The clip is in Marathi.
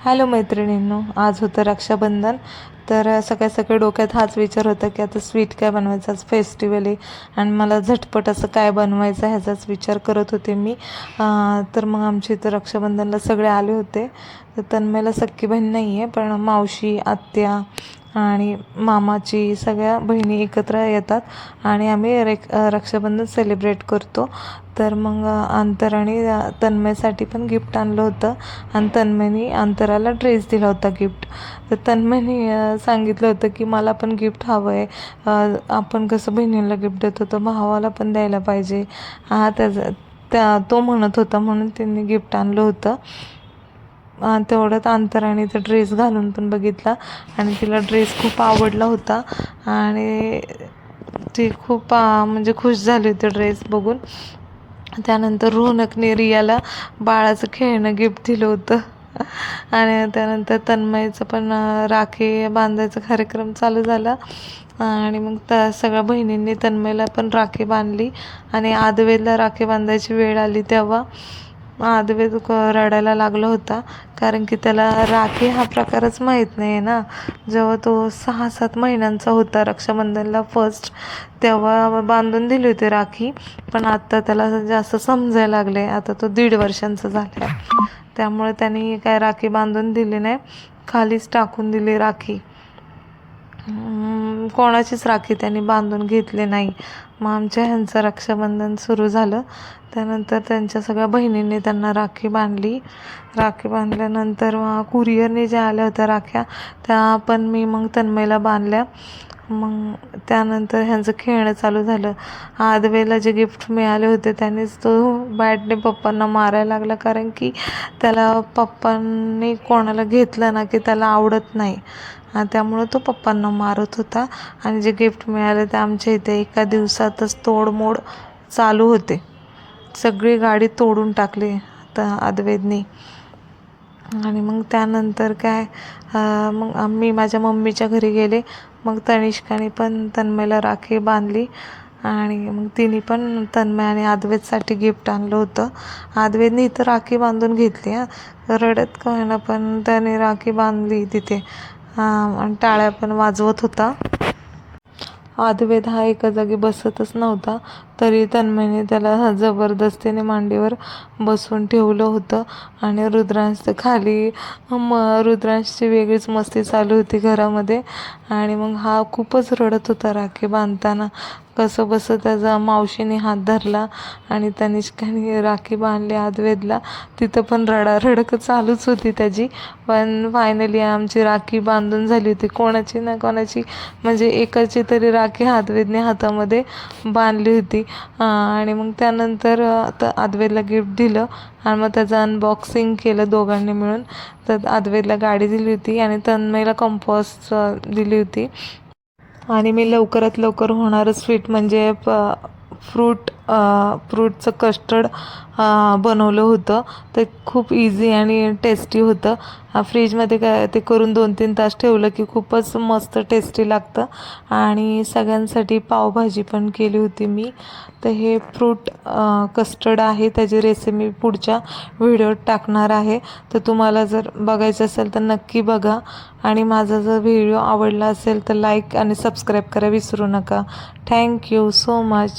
हॅलो मैत्रिणींनो आज होतं रक्षाबंधन. तर सकाळी सकाळी डोक्यात हाच विचार होता की आता स्वीट काय बनवायचं आज फेस्टिवल आहे. आणि मला झटपट असं काय बनवायचं ह्याचाच विचार करत होते मी. तर मग आमच्या इथं रक्षाबंधनला सगळे आले होते. तर तन्मयला सख्खी बहीण नाही आहे पण मावशी आत्या आणि मामाची सगळ्या बहिणी एकत्र येतात आणि आम्ही रेक रक्षाबंधन सेलिब्रेट करतो. तर मग अंतराने तन्मयसाठी पण गिफ्ट आणलं होतं. आणि तन्मयनी अंतराला ड्रेस दिला होता गिफ्ट तर तन्मयनी सांगितलं होतं की मला पण गिफ्ट हवं आहे आपण कसं बहिणीला गिफ्ट देतो तर भावाला पण द्यायला पाहिजे. हा त्याचा त्या तो म्हणत होता म्हणून त्यांनी गिफ्ट आणलं होतं. तेवढ्यात अंतराने तर ड्रेस घालून पण बघितला. आणि तिला ड्रेस खूप आवडला होता. आणि ती खूप म्हणजे खुश झाली होती ड्रेस बघून. त्यानंतर रोनकने रियाला बाळाचं खेळणं गिफ्ट दिलं होतं. आणि त्यानंतर तन्मयचं पण राखी बांधायचा कार्यक्रम चालू झाला. आणि मग त्या सगळ्या बहिणींनी तन्मयला पण राखी बांधली. आणि आदवेला राखी बांधायची वेळ आली तेव्हा. आदवेद रडायला लागला होता. कारण की त्याला राखी हा प्रकारच माहीत नाही आहे ना. जेव्हा तो सहा सात महिन्यांचा होता रक्षाबंधनला फर्स्ट तेव्हा बांधून दिली होती राखी. पण आत्ता त्याला जास्त समजायला लागले आता तो दीड वर्षांचा झाला आहे त्यामुळे त्यांनी काय राखी बांधून दिली नाही. खालीच टाकून दिली राखी. कोणाचीच राखी त्यांनी बांधून घेतली नाही. मग आमच्या ह्यांचं रक्षाबंधन सुरू झालं. त्यानंतर त्यांच्या सगळ्या बहिणींनी त्यांना राखी बांधली. राखी बांधल्यानंतर मग कुरिअरने ज्या आल्या होत्या राख्या त्या पण मी मग तन्मयला बांधल्या. मग त्यानंतर ह्यांचं खेळणं चालू झालं. आदवेला जे गिफ्ट मिळाले होते त्यानेच तो बॅटने पप्पांना मारायला लागला. कारण की त्याला पप्पांनी कोणाला घेतलं ना की त्याला आवडत नाही. त्यामुळं तो पप्पांना मारत होता. आणि जे गिफ्ट मिळालं ते आमच्या इथे एका दिवसातच तोडमोड चालू होते. सगळी गाडी तोडून टाकली तर अद्वैतनी आणि मग त्यानंतर काय मग आम्ही माझ्या मम्मीच्या घरी गेले. मग तनिष्काने पण तन्मयला राखी बांधली. आणि मग तिने पण तन्मय आणि आद्वैतसाठी गिफ्ट आणलं होतं. आद्वैतने इथं राखी बांधून घेतली हां. रडत का होईना पण त्याने राखी बांधली तिथे. टाळ्या पण वाजवत होता. आदवेद हा एका जागी बसतच नव्हता तरी तन्मयने त्याला जबरदस्तीने मांडीवर बसवून ठेवलं होतं आणि रुद्रांश खाली म रुद्रांशची वेगळीच मस्ती चालू होती घरामध्ये. आणि मग हा खूपच रडत होता राखी बांधताना. कसं बसं त्याचा मावशीने हात धरला आणि तनिष्काने राखी बांधली आदवेदला तिथं पण रडारडक चालूच होती त्याची. पण फायनली आमची राखी बांधून झाली होती. कोणाची ना कोणाची म्हणजे एकाची तरी राखी हातवेदने हातामध्ये बांधली होती. आणि मग त्यानंतर आदवेदला गिफ्ट दिलं आणि मग त्याचं अनबॉक्सिंग केलं दोघांनी मिळून. तर आदवेदला गाडी दिली होती आणि तन्मयला कंपॉस दिली होती. आणि मी लवकरात लवकर होणारं स्वीट म्हणजे प फ्रूट फ्रूटचं कस्टर्ड बनवलं होतं. ते खूप इझी आणि टेस्टी होतं. फ्रीजमध्ये काय ते करून दोन तीन तास ठेवलं की खूपच मस्त टेस्टी लागतं. आणि सगळ्यांसाठी पावभाजी पण केली होती मी. तर हे फ्रूट कस्टर्ड आहे. त्याची रेसिपी मी पुढच्या व्हिडिओत टाकणार आहे. तर तुम्हाला जर बघायचं असेल तर नक्की बघा. आणि माझा जर व्हिडिओ आवडला असेल तर लाईक आणि सबस्क्राईब करा. विसरू नका. Thank you so much